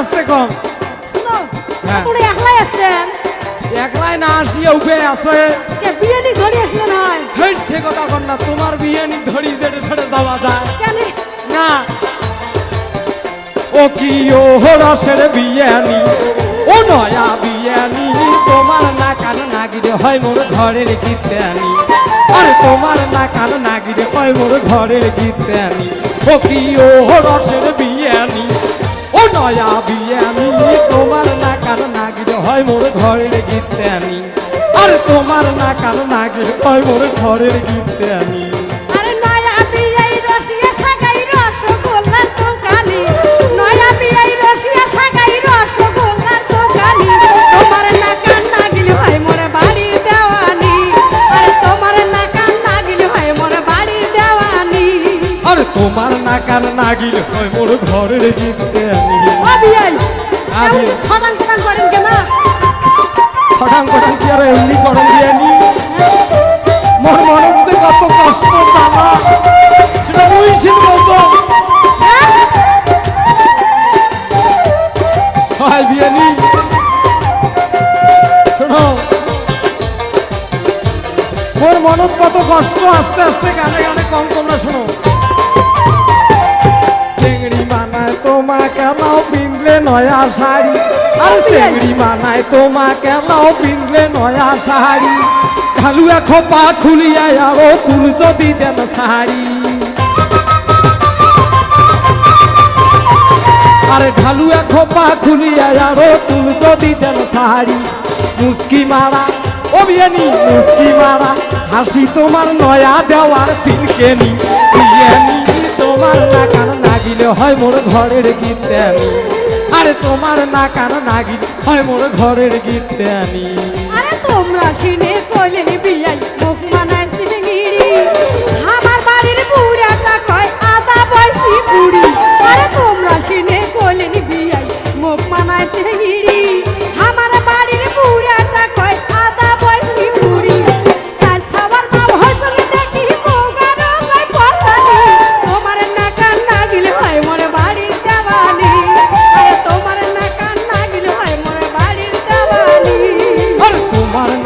আসতে কম। হ্যাঁ। একলাই আসছেন একলাই না আসিয়া উপায় আছে। বিয়ে ধরি আসলে নয়? সে কথা কর না তোমার ধরি যেটা সেটা যাওয়া যায়। না। ও কি ও হরসের ও নয়া তোমার না কান নাগিরে হয় মোর ঘরের গীতে আনি আরে তোমার না কান নাগিরে হয় মোর ঘরের গীতে আনি ও কি ও হরসের বিয়ানি? ও নয়া বিয়ানি তোমার না কান নাগিরে হয় মোর ঘরের গীতানি আরে তোমার না কান নাগিরে হয় মোর ঘরের গীতানি আরে নয়া আরে নাগিল হয় মোর ঘরের গীতে আমি। বিয়ে আমি- সদান কদান করেন কেন? ছটাং পটাং কি আর এমনি করম দিয়ে নি মোর মনে হচ্ছে কত কষ্ট জ্বালা সেটা মুইসিন বলতো হ্যাঁ? হয় বিয়ানি। শোনো মোর মনত কত কষ্ট আস্তে আস্তে গানে গানে কম তোমরা শোনো। মানায় তোমা কেলাও পিনলে নয়া শাড়ি। আর চেংড়ি মানায় তোমা কেলাও পিনলে নয়া শাড়ি। ঢালু এখো পা খুলিয়া আরও চুল যদি দেন শাড়ি। আরে ঢালু এখো পা খুলিয়া আরও চুল যদি দেন শাড়ি। মুস্কি মারা, ও বিয়ানি, মুস্কি মারা, হাসি তোমার নয়া দেওয়ার সিলকেনি বিয়ানি, তোমার না কান নাগিলে হয় মোর ঘরের গীতানি আরে তোমার না কান নাগিল হয় মোর ঘরের গীতানি আরে তোমরা শুনে কইলেন বিয়াই, মুখ মানায় সিলিঙ্গিরি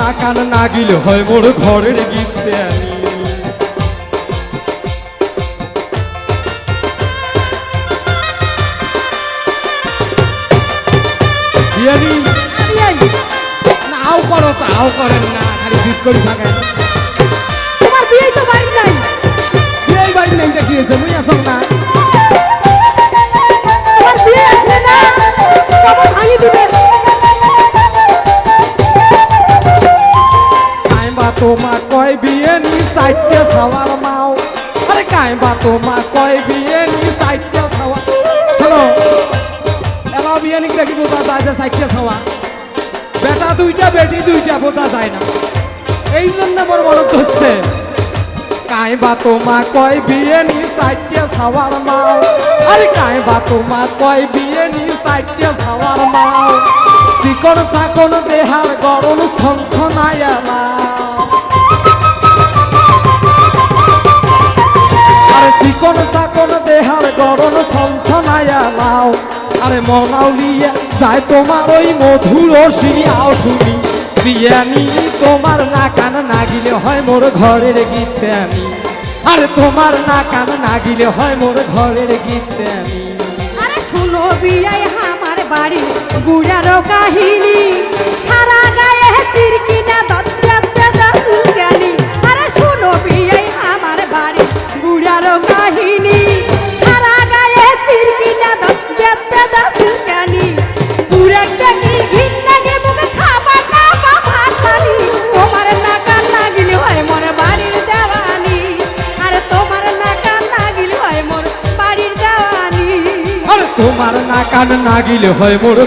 তোমার না কান নাগিল হয় মোর ঘরের বিয়ানি বিয়াই নাও করো তাও করেন না খালি জিদ করি থাকেন তোমার বিয়ে তো বাড়ি নাই। এই বাড়ি নাই দেখিয়েছে মুই আসল না। নি সাইটে সাওয়ার মাও। আরে কাইবা তোমা কয় বিয়ে নি সাইটে সাওয়ার শোনো এলা বিয়ে নি দেখি বোঝা যায় যে সাইটে সাওয়া বেটা দুইটা, বেটি দুইটা বোঝা যায় না। এই জন্য আমার মনে হচ্ছে কাইবা তোমা কয় বিয়ে নি সাইটে সাওয়ার মাও। আরে কাইবা তোমা কয় বিয়ে সাইটে সাওয়ার মাও। চিকন চাকন দেহার গরম ছনছনায়ালা আরে মনাউলিয়া যায় তোমার ওই মধুর আও শুনি বিয়ানি তোমার না কান নাগিলে হয় মোর ঘরের আমি। আরে তোমার না কান নাগিলে হয় মোর ঘরের গীতানি আরে শুনো বিয়াই, আমার বাড়ি গুড়ারো কাহিনী। তোমার না কান নাগিলে হয় মোর